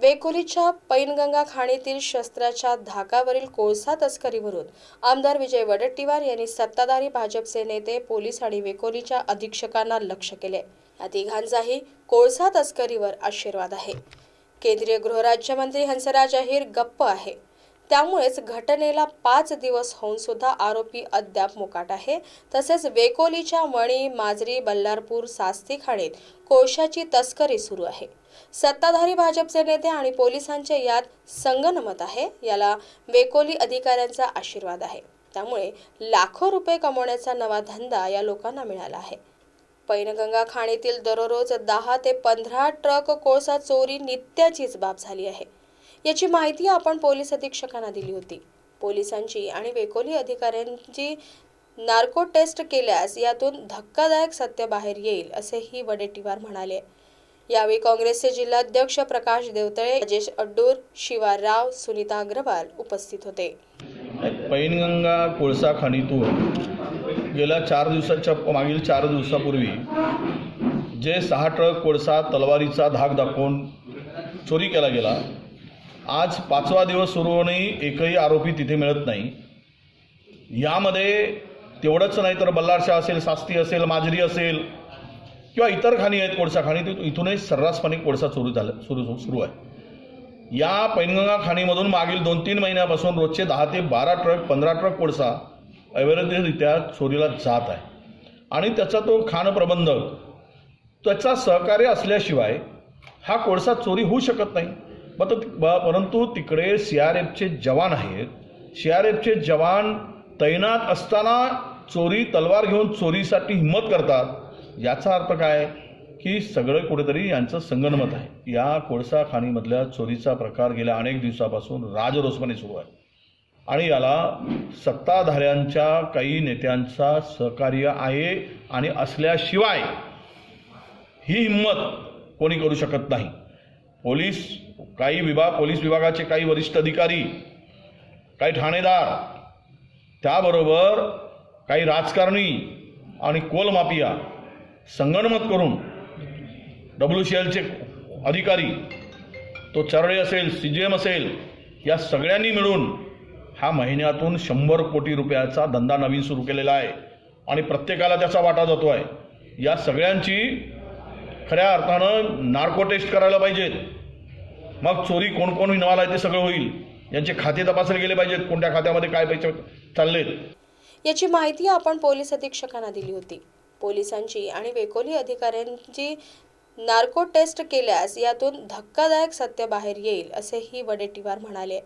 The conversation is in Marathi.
वेकोलीच्या पैनगंगा खाणीतील शस्त्राच्या धाकावरील कोळसा तस्करीवरून आमदार विजय वडट्टीवार यांनी सत्ताधारी भाजपचे नेते पोलीस आणि वेकोलीच्या अधीक्षकांना लक्ष केले. या तिघांचाही कोळसा तस्करीवर आशीर्वाद आहे. केंद्रीय गृहराज्यमंत्री हंसराज अहिर गप्प आहे. त्यामुळेच घटनेला पाच दिवस होऊन सुद्धा आरोपी अद्याप मोकाट आहे. तसेच वेकोलीच्या वणी माजरी बल्लारपूर सास्ती खाणीत कोळशाची तस्करी सुरू आहे. सत्ताधारी भाजपचे नेते आणि पोलिसांचे यात संगनमत आहे. याला वेकोली अधिकाऱ्यांचा आशीर्वाद आहे. त्यामुळे लाखो रुपये कमवण्याचा नवा धंदा या लोकांना मिळाला आहे. पैनगंगा खाणीतील दररोज दहा ते पंधरा ट्रक कोळसा चोरी नित्याचीच बाब झाली आहे. याची माहिती आपण पोलीस अधीक्षकांना दिली होती. पोलिसांची आणि वेकोली अधिकाऱ्यांची नार्को टेस्ट केल्यास यातून धक्कादायक सत्य बाहेर येईल असेही वडेट्टीवार म्हणाले. यावेळी काँग्रेसचे जिल्हाध्यक्ष प्रकाश देवतळे राजेश अड्डूर शिवा राव सुनीता अग्रवाल उपस्थित होते. पैनगंगा कोळसा खाणीतून गेल्या चार दिवसाच्या मागील चार दिवसापूर्वी जे सहा ट्रक कोळसा तलवारीचा धाक दाखवून चोरी केला गेला आज पाचवा दिवस सुरू होऊनही एकही आरोपी तिथे मिळत नाही. यामध्ये तेवढंच नाही तर बल्लारशा असेल सास्ती असेल माजरी असेल किंवा इतर खाणी आहेत कोळसा खाणी तिथून इथूनही सर्रासपणे कोळसा चोरी झाला सुरू सुरू आहे. या पैनगंगा खाणीमधून मागील दोन तीन महिन्यापासून रोजचे दहा ते बारा ट्रक पंधरा ट्रक कोळसा अवैधरित्या चोरीला जात आहे. आणि त्याचा तो खाण प्रबंधक त्याचा सहकार्य असल्याशिवाय हा कोळसा चोरी होऊ शकत नाही. मग ब- परंतु तिकडे सी आर एफचे जवान आहेत. सी आर एफचे जवान तैनात असताना चोरी तलवार घेऊन चोरीसाठी हिंमत करतात. याचा अर्थ काय? की सगळं कुठेतरी यांचं संगणमत आहे. या कोळसा खाणीमधल्या चोरीचा प्रकार गेल्या अनेक दिवसापासून राजरोसपणे सुरू आहे. आणि याला सत्ताधाऱ्यांच्या काही नेत्यांचा सहकार्य आहे आणि असल्याशिवाय ही हिंमत कोणी करू शकत नाही. पोलीस काही विभाग पोलीस विभागाचे काही वरिष्ठ अधिकारी काही ठाणेदार त्याबरोबर काही राजकारणी आणि कोलमाफिया संगणमत करून डब्ल्यू सी एलचे अधिकारी तो चरडे असेल सी जी एम असेल या सगळ्यांनी मिळून हा महिन्यातून शंभर कोटी रुपयाचा धंदा नवीन सुरू केलेला आहे आणि प्रत्येकाला त्याचा वाटा जातो आहे या सगळ्यांची खऱ्या अर्थानं नार्को टेस्ट करायला पाहिजेत. मग चोरी कोण कोण विनवाला आहे ते सगळं होईल. यांचे खाते तपासले गेले पाहिजेत. कोणत्या खात्यामध्ये काय पैसे चाललेत? याची माहिती आपण पोलीस अधीक्षकांना दिली होती. पोलिसांची आणि वेकोली अधिकाऱ्यांची नार्को टेस्ट केल्यास यातून धक्कादायक सत्य बाहेर येईल असेही वडेट्टीवार म्हणाले.